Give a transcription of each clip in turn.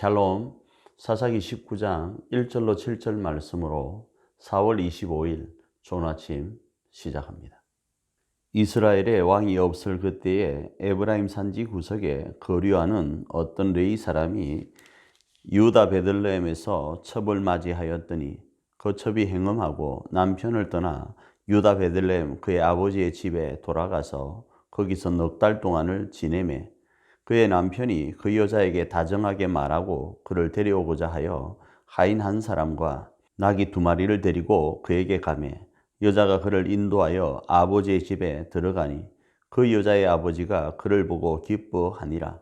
샬롬 사사기 19장 1절로 7절 말씀으로 4월 25일 좋은 아침 시작합니다. 이스라엘의 왕이 없을 그때에 에브라임 산지 구석에 거류하는 어떤 레이 사람이 유다 베들레헴에서 첩을 맞이하였더니 그 첩이 행음하고 남편을 떠나 유다 베들레헴 그의 아버지의 집에 돌아가서 거기서 넉 달 동안을 지내매 그의 남편이 그 여자에게 다정하게 말하고 그를 데려오고자 하여 하인 한 사람과 나귀 두 마리를 데리고 그에게 가매 여자가 그를 인도하여 아버지의 집에 들어가니 그 여자의 아버지가 그를 보고 기뻐하니라.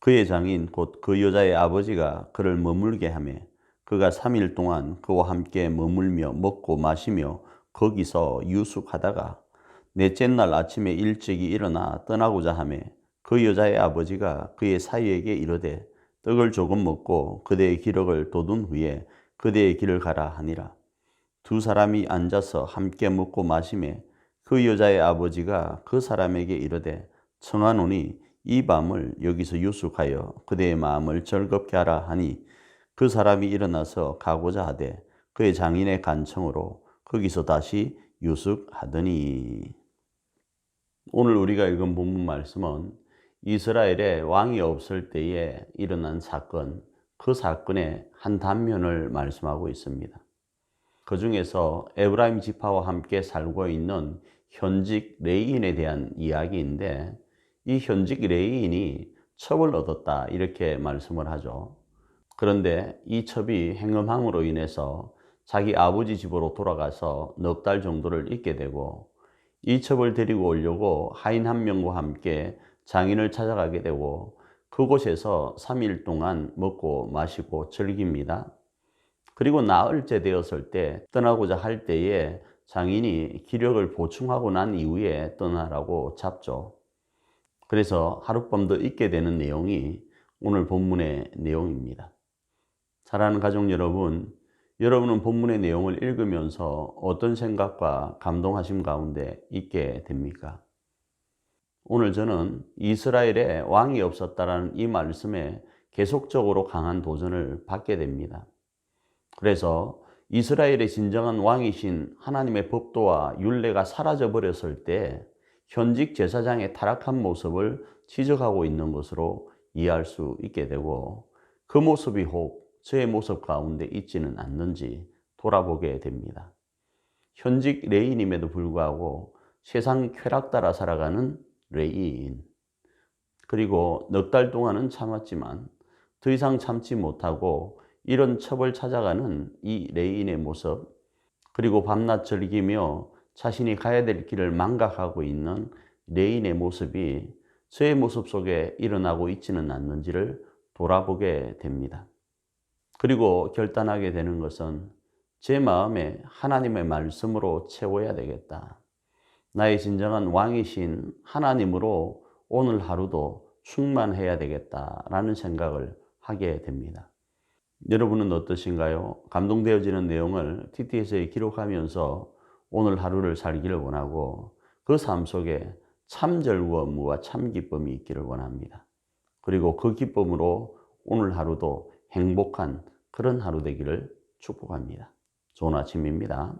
그의 장인 곧 그 여자의 아버지가 그를 머물게 하매 그가 3일 동안 그와 함께 머물며 먹고 마시며 거기서 유숙하다가 넷째 날 아침에 일찍이 일어나 떠나고자 하매 그 여자의 아버지가 그의 사위에게 이르되 떡을 조금 먹고 그대의 기력을 돋운 후에 그대의 길을 가라 하니라. 두 사람이 앉아서 함께 먹고 마시매 그 여자의 아버지가 그 사람에게 이르되 청하노니 이 밤을 여기서 유숙하여 그대의 마음을 즐겁게 하라 하니 그 사람이 일어나서 가고자 하되 그의 장인의 간청으로 거기서 다시 유숙하더니 오늘 우리가 읽은 본문 말씀은 이스라엘에 왕이 없을 때에 일어난 사건, 그 사건의 한 단면을 말씀하고 있습니다. 그 중에서 에브라임 지파와 함께 살고 있는 현직 레이인에 대한 이야기인데 이 현직 레이인이 첩을 얻었다 이렇게 말씀을 하죠. 그런데 이 첩이 행음함으로 인해서 자기 아버지 집으로 돌아가서 넉 달 정도를 있게 되고 이 첩을 데리고 오려고 하인 한 명과 함께 장인을 찾아가게 되고 그곳에서 3일 동안 먹고 마시고 즐깁니다. 그리고 나흘째 되었을 때 떠나고자 할 때에 장인이 기력을 보충하고 난 이후에 떠나라고 잡죠. 그래서 하룻밤 더 있게 되는 내용이 오늘 본문의 내용입니다. 사랑하는 가족 여러분, 여러분은 본문의 내용을 읽으면서 어떤 생각과 감동하심 가운데 있게 됩니까? 오늘 저는 이스라엘에 왕이 없었다라는 이 말씀에 계속적으로 강한 도전을 받게 됩니다. 그래서 이스라엘의 진정한 왕이신 하나님의 법도와 윤례가 사라져 버렸을 때 현직 제사장의 타락한 모습을 지적하고 있는 것으로 이해할 수 있게 되고 그 모습이 혹 저의 모습 가운데 있지는 않는지 돌아보게 됩니다. 현직 레인임에도 불구하고 세상 쾌락 따라 살아가는 레이인. 그리고 넉 달 동안은 참았지만 더 이상 참지 못하고 이런 첩을 찾아가는 이 레인의 모습, 그리고 밤낮 즐기며 자신이 가야 될 길을 망각하고 있는 레인의 모습이 저의 모습 속에 일어나고 있지는 않는지를 돌아보게 됩니다. 그리고 결단하게 되는 것은 제 마음에 하나님의 말씀으로 채워야 되겠다. 나의 진정한 왕이신 하나님으로 오늘 하루도 충만해야 되겠다라는 생각을 하게 됩니다. 여러분은 어떠신가요? 감동되어지는 내용을 TTS에 기록하면서 오늘 하루를 살기를 원하고 그 삶 속에 참 즐거움과 참 기쁨이 있기를 원합니다. 그리고 그 기쁨으로 오늘 하루도 행복한 그런 하루 되기를 축복합니다. 좋은 아침입니다.